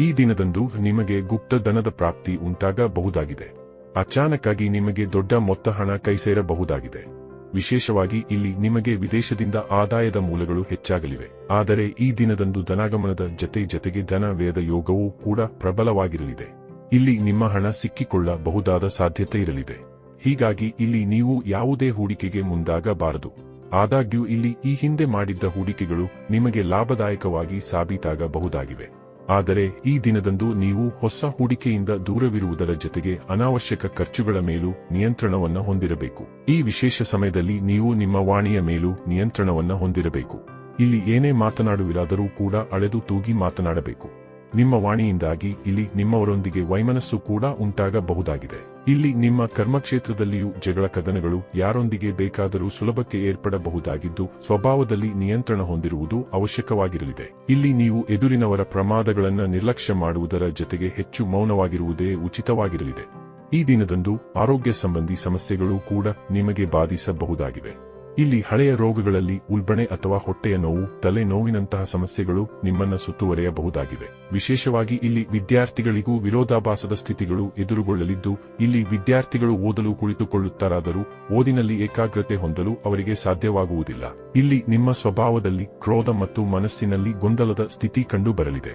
ಈ ದಿನದಂದು ನಿಮಗೆ ಗುಪ್ತ ಧನದ ಪ್ರಾಪ್ತಿ ಉಂಟಾಗಬಹುದಾಗಿದೆ. ಅಚಾನಕ್ಕಾಗಿ ನಿಮಗೆ ದೊಡ್ಡ ಮೊತ್ತ ಹಣ ಕೈಸೇರಬಹುದಾಗಿದೆ. ವಿಶೇಷವಾಗಿ ಇಲ್ಲಿ ನಿಮಗೆ ವಿದೇಶದಿಂದ ಆದಾಯದ ಮೂಲಗಳು ಹೆಚ್ಚಾಗಲಿವೆ. ಆದರೆ ಈ ದಿನದಂದು ಧನಾಗಮನದ ಜತೆ ಜತೆಗೆ ಧನ ವ್ಯಯದ ಯೋಗವೂ ಕೂಡ ಪ್ರಬಲವಾಗಿರಲಿದೆ. ಇಲ್ಲಿ ನಿಮ್ಮ ಹಣ ಸಿಕ್ಕಿಕೊಳ್ಳಬಹುದಾದ ಸಾಧ್ಯತೆ ಇರಲಿದೆ. ಹೀಗಾಗಿ ಇಲ್ಲಿ ನೀವು ಯಾವುದೇ ಹೂಡಿಕೆಗೆ ಮುಂದಾಗಬಾರದು. ಆದಾಗ್ಯೂ ಇಲ್ಲಿ ಈ ಹಿಂದೆ ಮಾಡಿದ್ದ ಹೂಡಿಕೆಗಳು ನಿಮಗೆ ಲಾಭದಾಯಕವಾಗಿ ಸಾಬೀತಾಗಬಹುದಾಗಿವೆ. ಆದರೆ ಈ ದಿನದಂದು ನೀವು ಹೊಸ ಹೂಡಿಕೆಯಿಂದ ದೂರವಿರುವುದರ ಜೊತೆಗೆ ಅನಾವಶ್ಯಕ ಖರ್ಚುಗಳ ಮೇಲೂ ನಿಯಂತ್ರಣವನ್ನು ಹೊಂದಿರಬೇಕು. ಈ ವಿಶೇಷ ಸಮಯದಲ್ಲಿ ನೀವು ನಿಮ್ಮ ವಾಣಿಯ ಮೇಲೂ ನಿಯಂತ್ರಣವನ್ನು ಹೊಂದಿರಬೇಕು. ಇಲ್ಲಿ ಏನೇ ಮಾತನಾಡುವಿರಾದರೂ ಕೂಡ ಅಳೆದು ತೂಗಿ ಮಾತನಾಡಬೇಕು. ನಿಮ್ಮ ವಾಣಿಯಿಂದಾಗಿ ಇಲ್ಲಿ ನಿಮ್ಮವರೊಂದಿಗೆ ವೈಮನಸ್ಸು ಕೂಡ ಉಂಟಾಗಬಹುದಾಗಿದೆ. ಇಲ್ಲಿ ನಿಮ್ಮ ಕರ್ಮಕ್ಷೇತ್ರದಲ್ಲಿಯೂ ಜಗಳ ಕದನಗಳು ಯಾರೊಂದಿಗೆ ಬೇಕಾದರೂ ಸುಲಭಕ್ಕೆ ಏರ್ಪಡಬಹುದಾಗಿದ್ದು, ಸ್ವಭಾವದಲ್ಲಿ ನಿಯಂತ್ರಣ ಹೊಂದಿರುವುದು ಅವಶ್ಯಕವಾಗಿರಲಿದೆ. ಇಲ್ಲಿ ನೀವು ಎದುರಿನವರ ಪ್ರಮಾದಗಳನ್ನು ನಿರ್ಲಕ್ಷ್ಯ ಮಾಡುವುದರ ಜೊತೆಗೆ ಹೆಚ್ಚು ಮೌನವಾಗಿರುವುದೇ ಉಚಿತವಾಗಿರಲಿದೆ. ಈ ದಿನದಂದು ಆರೋಗ್ಯ ಸಂಬಂಧಿ ಸಮಸ್ಯೆಗಳು ಕೂಡ ನಿಮಗೆ ಬಾಧಿಸಬಹುದಾಗಿವೆ. ಇಲ್ಲಿ ಹಳೆಯ ರೋಗಗಳಲ್ಲಿ ಉಲ್ಬಣೆ ಅಥವಾ ಹೊಟ್ಟೆಯ ನೋವು ತಲೆ ನೋವಿನಂತಹ ಸಮಸ್ಯೆಗಳು ನಿಮ್ಮನ್ನು ಸುತ್ತುವರೆಯಬಹುದಾಗಿವೆ ವಿಶೇಷವಾಗಿ ಇಲ್ಲಿ ವಿದ್ಯಾರ್ಥಿಗಳಿಗೂ ವಿರೋಧಾಭಾಸದ ಸ್ಥಿತಿಗಳು ಎದುರುಗೊಳ್ಳಲಿದ್ದು, ಇಲ್ಲಿ ವಿದ್ಯಾರ್ಥಿಗಳು ಓದಲು ಕುಳಿತುಕೊಳ್ಳುತ್ತಾರಾದರೂ ಓದಿನಲ್ಲಿ ಏಕಾಗ್ರತೆ ಹೊಂದಲು ಅವರಿಗೆ ಸಾಧ್ಯವಾಗುವುದಿಲ್ಲ. ಇಲ್ಲಿ ನಿಮ್ಮ ಸ್ವಭಾವದಲ್ಲಿ ಕ್ರೋಧ ಮತ್ತು ಮನಸ್ಸಿನಲ್ಲಿ ಗೊಂದಲದ ಸ್ಥಿತಿ ಕಂಡುಬರಲಿದೆ.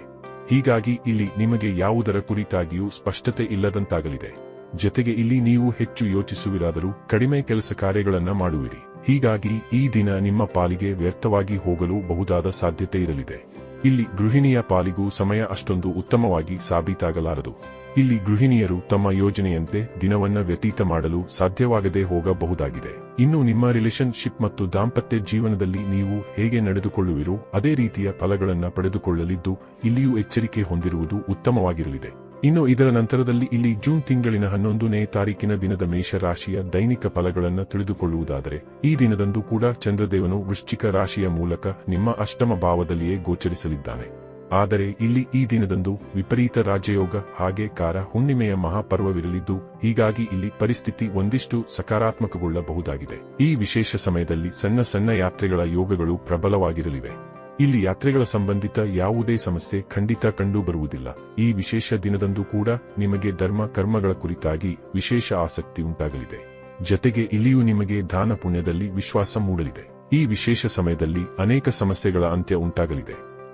ಹೀಗಾಗಿ ಇಲ್ಲಿ ನಿಮಗೆ ಯಾವುದರ ಕುರಿತಾಗಿಯೂ ಸ್ಪಷ್ಟತೆ ಇಲ್ಲದಂತಾಗಲಿದೆ. ಜತೆಗೆ ಇಲ್ಲಿ ನೀವು ಹೆಚ್ಚು ಯೋಚಿಸುವಿರಾದರೂ ಕಡಿಮೆ ಕೆಲಸ ಕಾರ್ಯಗಳನ್ನು ಮಾಡುವಿರಿ. ಹೀಗಾಗಿ ಈ ದಿನ ನಿಮ್ಮ ಪಾಲಿಗೆ ವ್ಯರ್ಥವಾಗಿ ಹೋಗಲು ಬಹುದಾದ ಸಾಧ್ಯತೆ ಇರಲಿದೆ. ಇಲ್ಲಿ ಗೃಹಿಣಿಯ ಪಾಲಿಗೂ ಸಮಯ ಅಷ್ಟೊಂದು ಉತ್ತಮವಾಗಿ ಸಾಬೀತಾಗಲಾರದು. ಇಲ್ಲಿ ಗೃಹಿಣಿಯರು ತಮ್ಮ ಯೋಜನೆಯಂತೆ ದಿನವನ್ನ ವ್ಯತೀತ ಮಾಡಲು ಸಾಧ್ಯವಾಗದೆ ಹೋಗಬಹುದಾಗಿದೆ. ಇನ್ನು ನಿಮ್ಮ ರಿಲೇಶನ್ಶಿಪ್ ಮತ್ತು ದಾಂಪತ್ಯ ಜೀವನದಲ್ಲಿ ನೀವು ಹೇಗೆ ನಡೆದುಕೊಳ್ಳುವಿರೋ ಅದೇ ರೀತಿಯ ಫಲಗಳನ್ನು ಪಡೆದುಕೊಳ್ಳಲಿದ್ದು ಇಲ್ಲಿಯೂ ಎಚ್ಚರಿಕೆ ಹೊಂದಿರುವುದು ಉತ್ತಮವಾಗಿರಲಿದೆ. ಇನ್ನು ಇದರ ನಂತರದಲ್ಲಿ ಇಲ್ಲಿ ಜೂನ್ ತಿಂಗಳಿನ ಹನ್ನೊಂದನೇ ತಾರೀಕಿನ ದಿನದ ಮೇಷರಾಶಿಯ ದೈನಿಕ ಫಲಗಳನ್ನು ತಿಳಿದುಕೊಳ್ಳುವುದಾದರೆ, ಈ ದಿನದಂದು ಕೂಡ ಚಂದ್ರದೇವನು ವೃಶ್ಚಿಕ ರಾಶಿಯ ಮೂಲಕ ನಿಮ್ಮ ಅಷ್ಟಮ ಭಾವದಲ್ಲಿಯೇ ಗೋಚರಿಸಲಿದ್ದಾನೆ. ಆದರೆ ಇಲ್ಲಿ ಈ ದಿನದಂದು ವಿಪರೀತ ರಾಜಯೋಗ ಹಾಗೆ ಕಾರ ಹುಣ್ಣಿಮೆಯ ಮಹಾಪರ್ವವಿರಲಿದ್ದು, ಹೀಗಾಗಿ ಇಲ್ಲಿ ಪರಿಸ್ಥಿತಿ ಒಂದಿಷ್ಟು ಸಕಾರಾತ್ಮಕಗೊಳ್ಳಬಹುದಾಗಿದೆ. ಈ ವಿಶೇಷ ಸಮಯದಲ್ಲಿ ಸಣ್ಣ ಸಣ್ಣ ಯಾತ್ರೆಗಳ ಯೋಗಗಳು ಪ್ರಬಲವಾಗಿರಲಿವೆ. ಇಲ್ಲಿ ಯಾತ್ರೆಗಳ ಸಂಬಂಧಿತ ಯಾವುದೇ ಸಮಸ್ಯೆ ಖಂಡಿತ ಕಂಡು ಬರುವುದಿಲ್ಲ ಈ ವಿಶೇಷ ದಿನದಂದು ಕೂಡ ನಿಮಗೆ ಧರ್ಮ ಕರ್ಮಗಳ ಕುರಿತಾಗಿ ವಿಶೇಷ ಆಸಕ್ತಿ ಉಂಟಾಗಲಿದೆ. ಜತೆಗೆ ಇಲ್ಲಿಯೂ ನಿಮಗೆ ದಾನ ಪುಣ್ಯದಲ್ಲಿ ವಿಶ್ವಾಸ ಮೂಡಲಿದೆ. ಈ ವಿಶೇಷ ಸಮಯದಲ್ಲಿ ಅನೇಕ ಸಮಸ್ಯೆಗಳ ಅಂತ್ಯ ಉಂಟಾಗಲಿದೆ.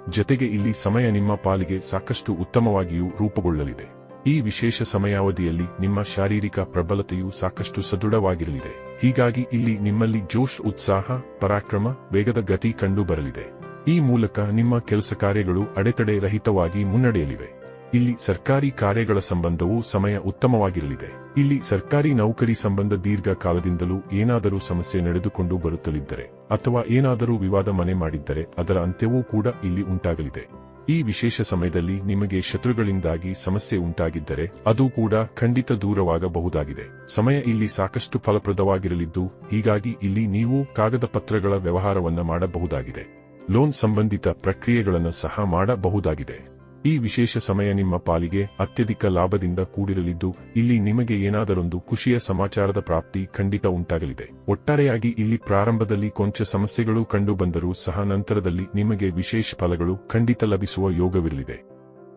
ಜತೆಗೆ ಇಲ್ಲಿ ಸಮಯ ನಿಮ್ಮ ಪಾಲಿಗೆ ಸಾಕಷ್ಟು ಉತ್ತಮವಾಗಿಯೂ ರೂಪುಗೊಳ್ಳಲಿದೆ. ಈ ವಿಶೇಷ ಸಮಯಾವಧಿಯಲ್ಲಿ ನಿಮ್ಮ ಶಾರೀರಿಕ ಪ್ರಬಲತೆಯು ಸಾಕಷ್ಟು ಸದೃಢವಾಗಿರಲಿದೆ. ಹೀಗಾಗಿ ಇಲ್ಲಿ ನಿಮ್ಮಲ್ಲಿ ಜೋಶ್, ಉತ್ಸಾಹ, ಪರಾಕ್ರಮ, ವೇಗದ ಗತಿ ಕಂಡು ಬರಲಿದೆ ಈ ಮೂಲಕ ನಿಮ್ಮ ಕೆಲಸ ಕಾರ್ಯಗಳು ಅಡೆತಡೆ ರಹಿತವಾಗಿ ಮುನ್ನಡೆಯಲಿವೆ. ಇಲ್ಲಿ ಸರ್ಕಾರಿ ಕಾರ್ಯಗಳ ಸಂಬಂಧವೂ ಸಮಯ ಉತ್ತಮವಾಗಿರಲಿದೆ. ಇಲ್ಲಿ ಸರ್ಕಾರಿ ನೌಕರಿ ಸಂಬಂಧ ದೀರ್ಘಕಾಲದಿಂದಲೂ ಏನಾದರೂ ಸಮಸ್ಯೆ ನಡೆದುಕೊಂಡು ಬರುತ್ತಲಿದ್ದರೆ ಅಥವಾ ಏನಾದರೂ ವಿವಾದ ಮನೆ ಮಾಡಿದ್ದರೆ ಅದರ ಅಂತ್ಯವೂ ಕೂಡ ಇಲ್ಲಿ ಉಂಟಾಗಲಿದೆ. ಈ ವಿಶೇಷ ಸಮಯದಲ್ಲಿ ನಿಮಗೆ ಶತ್ರುಗಳಿಂದಾಗಿ ಸಮಸ್ಯೆ ಉಂಟಾಗಿದ್ದರೆ ಅದು ಕೂಡ ಖಂಡಿತ ದೂರವಾಗಬಹುದಾಗಿದೆ. ಸಮಯ ಇಲ್ಲಿ ಸಾಕಷ್ಟು ಫಲಪ್ರದವಾಗಿರಲಿದ್ದು, ಹೀಗಾಗಿ ಇಲ್ಲಿ ನೀವು ಕಾಗದ ಪತ್ರಗಳ ವ್ಯವಹಾರವನ್ನ ಮಾಡಬಹುದಾಗಿದೆ. ಲೋನ್ ಸಂಬಂಧಿತ ಪ್ರಕ್ರಿಯೆಗಳನ್ನು ಸಹ ಮಾಡಬಹುದಾಗಿದೆ. ಈ ವಿಶೇಷ ಸಮಯ ನಿಮ್ಮ ಪಾಲಿಗೆ ಅತ್ಯಧಿಕ ಲಾಭದಿಂದ ಕೂಡಿರಲಿದ್ದು, ಇಲ್ಲಿ ನಿಮಗೆ ಏನಾದರೊಂದು ಖುಷಿಯ ಸಮಾಚಾರದ ಪ್ರಾಪ್ತಿ ಖಂಡಿತ ಉಂಟಾಗಲಿದೆ. ಒಟ್ಟಾರೆಯಾಗಿ ಇಲ್ಲಿ ಪ್ರಾರಂಭದಲ್ಲಿ ಕೊಂಚ ಸಮಸ್ಯೆಗಳು ಕಂಡುಬಂದರೂ ಸಹ ನಂತರದಲ್ಲಿ ನಿಮಗೆ ವಿಶೇಷ ಫಲಗಳು ಖಂಡಿತ ಲಭಿಸುವ ಯೋಗವಿರಲಿದೆ.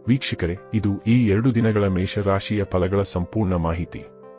ವೀಕ್ಷಕರೇ, ಇದು ಈ ಎರಡು ದಿನಗಳ ಮೇಷರಾಶಿಯ ಫಲಗಳ ಸಂಪೂರ್ಣ ಮಾಹಿತಿ.